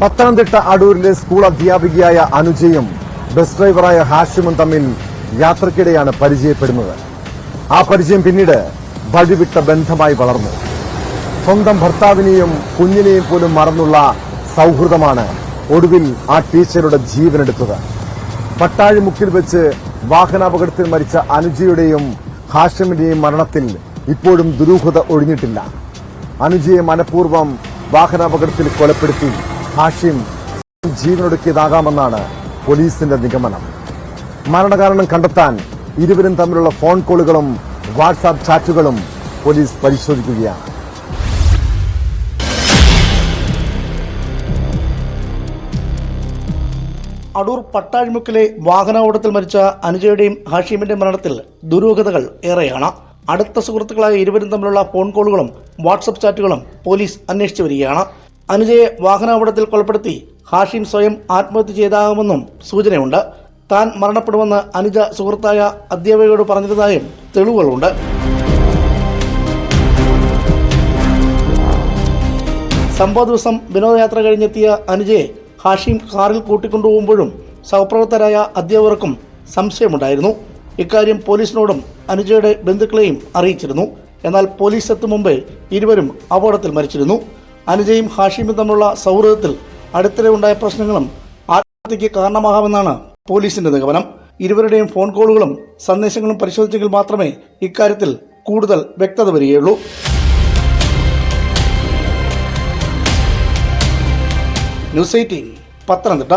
Pathanamthitta അടൂരിലെ school അധ്യാപികയായ അനുജയും bus ഡ്രൈവറായ ഹാഷിമും തമ്മിൽ യാത്രക്കിടെയാണ് പരിചയപ്പെടുന്നത്. ആ പരിചയം പിന്നീട് വഴിവിട്ട ബന്ധമായി വളർന്നു. സ്വന്തം ഭർത്താവിനെയും കുഞ്ഞിനെയും പോലും മറന്നുള്ള സൗഹൃദമാണ് ഒടുവിൽ ആ ടീച്ചറുടെ ജീവനെടുത്തത്. പട്ടാഴിമുക്കിൽ വെച്ച് വാഹനാപകടത്തിൽ മരിച്ച അനുജയുടെയും ഹാഷിമിന്റെയും മരണത്തിൽ ഇപ്പോഴും ദുരൂഹത ഒഴിഞ്ഞിട്ടില്ല. അനുജയെ മനഃപൂർവം വാഹനാപകടത്തിൽ കൊലപ്പെടുത്തി ഹാഷിം ജീവനൊടുക്കിയതാകാമെന്നാണ് പോലീസിന്റെ നിഗമനം. മരണകാരണം കണ്ടെത്താൻ ഇരുവരും തമ്മിലുള്ള ഫോൺ കോളുകളും വാട്സാപ്പ് ചാറ്റുകളും പോലീസ് പരിശോധിക്കുകയാണ്. അടൂർ പട്ടാഴിമുക്കിലെ വാഹനാപകടത്തിൽ മരിച്ച അനുജയുടെയും ഹാഷിമിന്റെ മരണത്തിൽ ദുരൂഹതകൾ ഏറെയാണ്. അടുത്ത സുഹൃത്തുക്കളായ ഇരുവരും തമ്മിലുള്ള ഫോൺ കോളുകളും വാട്സപ്പ് ചാറ്റുകളും പോലീസ് അന്വേഷിച്ചു വരികയാണ്. അനുജയെ വാഹനാപകടത്തിൽ കൊലപ്പെടുത്തി ഹാഷിം സ്വയം ആത്മഹത്യ ചെയ്താകുമെന്നും സൂചനയുണ്ട്. താൻ മരണപ്പെടുമെന്ന് അനുജ സുഹൃത്തായ അധ്യാപകയോട് പറഞ്ഞിരുന്നതായും തെളിവുകളുണ്ട്. സംഭവ ദിവസം വിനോദയാത്ര കഴിഞ്ഞെത്തിയ അനുജയെ ഹാഷിം കാറിൽ കൂട്ടിക്കൊണ്ടുപോകുമ്പോഴും സഹപ്രവർത്തകരായ അധ്യാപകർക്കും സംശയമുണ്ടായിരുന്നു. ഇക്കാര്യം പോലീസിനോടും അനുജയുടെ ബന്ധുക്കളെയും അറിയിച്ചിരുന്നു. എന്നാൽ പോലീസ് എത്തും മുമ്പേ ഇരുവരും അപകടത്തിൽ മരിച്ചിരുന്നു. അനുജയും ഹാഷിമും തമ്മിലുള്ള സൗഹൃദത്തിൽ അടുത്തിടെ ഉണ്ടായ പ്രശ്നങ്ങളും ആത്മഹത്യക്ക് കാരണമാകാമെന്നാണ് പോലീസിന്റെ നിഗമനം. ഇരുവരുടെയും ഫോൺ കോളുകളും സന്ദേശങ്ങളും പരിശോധിച്ചെങ്കിൽ മാത്രമേ ഇക്കാര്യത്തിൽ കൂടുതൽ വ്യക്തത വരികയുള്ളൂ. News eighteen Pathanamthitta.